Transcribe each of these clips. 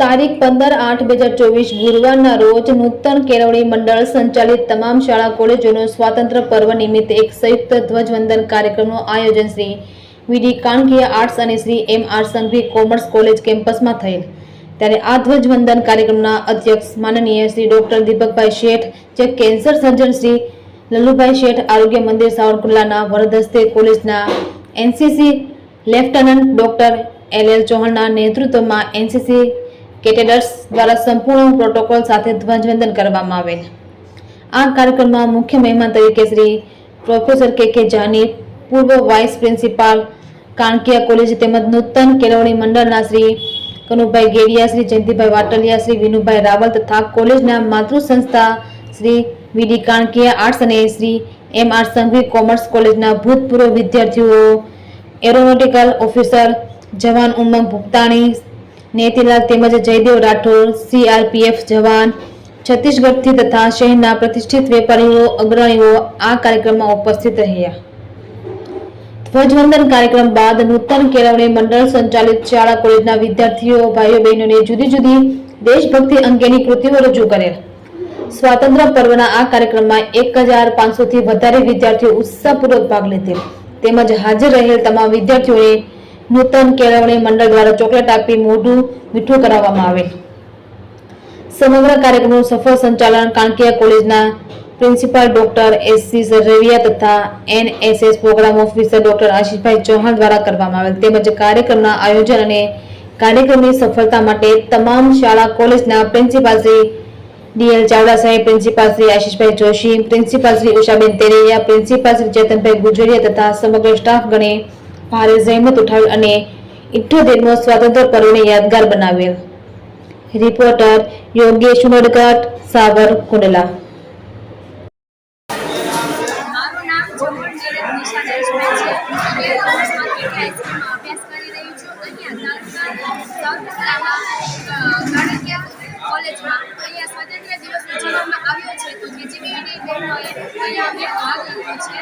તારીખ પંદર આઠ બે હજાર ચોવીસ ગુરુવારના રોજ નૂતન કેળવણી મંડળ સંચાલિત તમામ શાળા કોલેજોનો સ્વાતંત્ર્ય પર્વ નિમિત્તે એક સંયુક્ત ધ્વજવંદન કાર્યક્રમનું આયોજન શ્રી વીડી કાનકીય આર્ટ્સ અને Shri M R Sanghvi commerce college કેમ્પસમાં થયેલ. ત્યારે આ ધ્વજવંદન કાર્યક્રમના અધ્યક્ષ માનનીય શ્રી ડોક્ટર દીપકભાઈ શેઠ, જે કેન્સર સર્જન શ્રી લલ્લુભાઈ શેઠ, આરોગ્ય મંદિર સાવરકુંડલાના વરદસ્તે કોલેજના NCC lieutenant doctor L L ચૌહાણના નેતૃત્વમાં એનસીસી કેટેડર્સ દ્વારા સંપૂર્ણ પ્રોટોકોલ સાથે ધ્વજવંદન કરવામાં આવેલ. આ કાર્યક્રમમાં મુખ્ય મહેમાન તરીકે શ્રી પ્રોફેસર કે કે જાની, પૂર્વ વાઇસ પ્રિન્સિપાલ કાણકિયા કોલેજ તેમજ નૂતન કેળવણી મંડળના શ્રી કનુભાઈ ગેડિયા, શ્રી જયંતિભાઈ વાટલિયા, શ્રી વિનુભાઈ રાવલ તથા કોલેજના માતૃ સંસ્થા શ્રી વીડી કાણકિયા આર્ટ્સ અને Shri M R Sanghvi commerce કોલેજના ભૂતપૂર્વ વિદ્યાર્થીઓ, એરોનોટિકલ ઓફિસર, જવાન ઉમંગ ભુક્તાણી નેતીલાલ તેમજ જયદેવ રાઠોડ સીઆરપીએફ જવાન, છત્તીસગઢથી તથા શહેરના પ્રતિષ્ઠિત વેપારીઓ, અગ્રણીઓ આ કાર્યક્રમમાં ઉપસ્થિત રહ્યા. ધ્વજવંદન કાર્યક્રમ બાદ નૂતન કેળવણી મંડળ સંચાલિત શાળા કોલેજના વિદ્યાર્થીઓ, ભાઈઓ, બહેનોને જુદી જુદી દેશભક્તિ અંગેની કૃતિઓ રજૂ કરેલ. સ્વાતંત્ર્ય પર્વના આ કાર્યક્રમમાં એક હજાર પાંચસોથી વધારે વિદ્યાર્થીઓ ઉત્સાહપૂર્વક ભાગ લીધેલ. તેમજ હાજર રહેલ તમામ વિદ્યાર્થીઓને નૂતન કેળવણી મંડળ દ્વારા ચોકલેટ આપી મોઢું મીઠું કરાવવામાં આવે. સમગ્ર કાર્યક્રમનું સફળ સંચાલન કાંકિયા કોલેજના principal doctor S C Sarvaiya તથા NSS program officer doctor Ashishbhai Chauhan દ્વારા કરવામાં આવેલ. તેમજ કાર્યક્રમના આયોજન અને કાર્યક્રમની સફળતા માટે તમામ શાળા કોલેજના પ્રિન્સિપાલ શ્રી ડીએલ ચાવડા સાહેબ, principal Shri Ashishbhai Joshi, principal Shri Ushaben Teraiya, principal Shri Chetanbhai Gujariya તથા સમગ્ર સ્ટાફ ગણે ભારે જહેમત ઉઠાવેલ અને ઇઠ્યોતેરમો સ્વાતંત્ર્ય પર્વને યાદગાર બનાવેલ રિપોર્ટર યોગેશ ઉમરગઢ કેજીબીની બહેનોએ અહીંયા અમે ભાગ લીધો છે.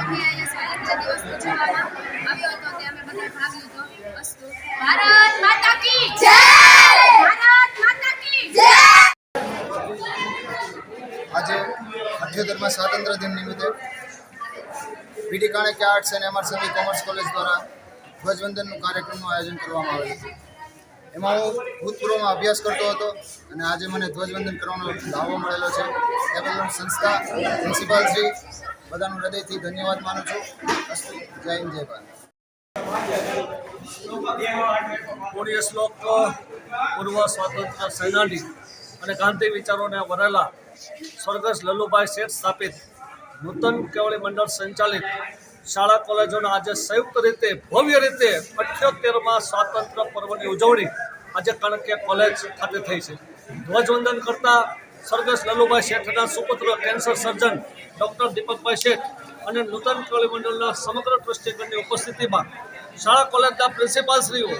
અમે અહીંયા સ્વાતંત્ર્ય દિવસ ઉજવવામાં આવ્યો હતો તે અમે બધાએ ભાગ લીધો અસ્તુ ભારત માતા કી જય ભારત માતા કી જય આજે અઠ્યોતેરમાં સ્વાતંત્ર્ય દિન નિમિત્તે પીડી કાણેકે આર્ટ્સ અને એમઆર સમી કોમર્સ કોલેજ દ્વારા ધ્વજવંદનનું કાર્યક્રમનું આયોજન કરવામાં આવેલું છે. એમાં હું ભૂતપૂર્વમાં અભ્યાસ કરતો હતો અને આજે મને ધ્વજવંદન કરવાનો લાવો મળેલો છે. એ બદલ હું સંસ્થા પ્રિન્સિપાલ શ્રી બધાનું હૃદયથી ધન્યવાદ માનું છું. જય હિન્દ, જય ભારત. પૂર્વ સ્વાતંત્ર્ય સેનાની અને ગાંધી વિચારોને વરેલા સ્વર્ગસ્થ લલ્લુભાઈ શેઠ સ્થાપિત નૂતન કેવળી મંડળ સંચાલિત શાળા કોલેજોના આજે સંયુક્ત રીતે, ભવ્ય રીતે અઠ્યોતેરમાં સ્વાતંત્ર્ય પર્વની ઉજવણી આજે કણકિયા કોલેજ ખાતે થઈ છે. ધ્વજવંદન કરતા સ્વર્ગસ્થ લલ્લુભાઈ શેઠના સુપુત્ર cancer surgeon doctor Deepakbhai Sheth અને નૂતન મંડળના સમગ્ર ટ્રસ્ટીગણની ઉપસ્થિતિમાં શાળા કોલેજના પ્રિન્સિપાલશ્રીઓ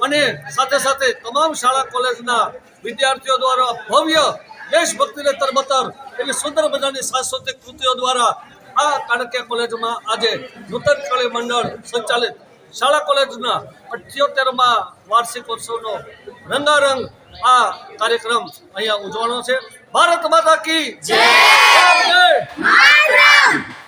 અને સાથે સાથે તમામ શાળા કોલેજના વિદ્યાર્થીઓ દ્વારા ભવ્ય દેશભક્તિને તરબતર એવી સુંદર મજાની સાંસ્કૃતિક કૃતિઓ દ્વારા આ કાણકિયા કોલેજમાં આજે નૂતન કળી મંડળ સંચાલિત શાળા કોલેજના અઠ્યોતેરમાં વાર્ષિકોત્સવનો રંગારંગ આ કાર્યક્રમ અહીંયા ઉજવવાનો છે. ભારત માતા કી જય!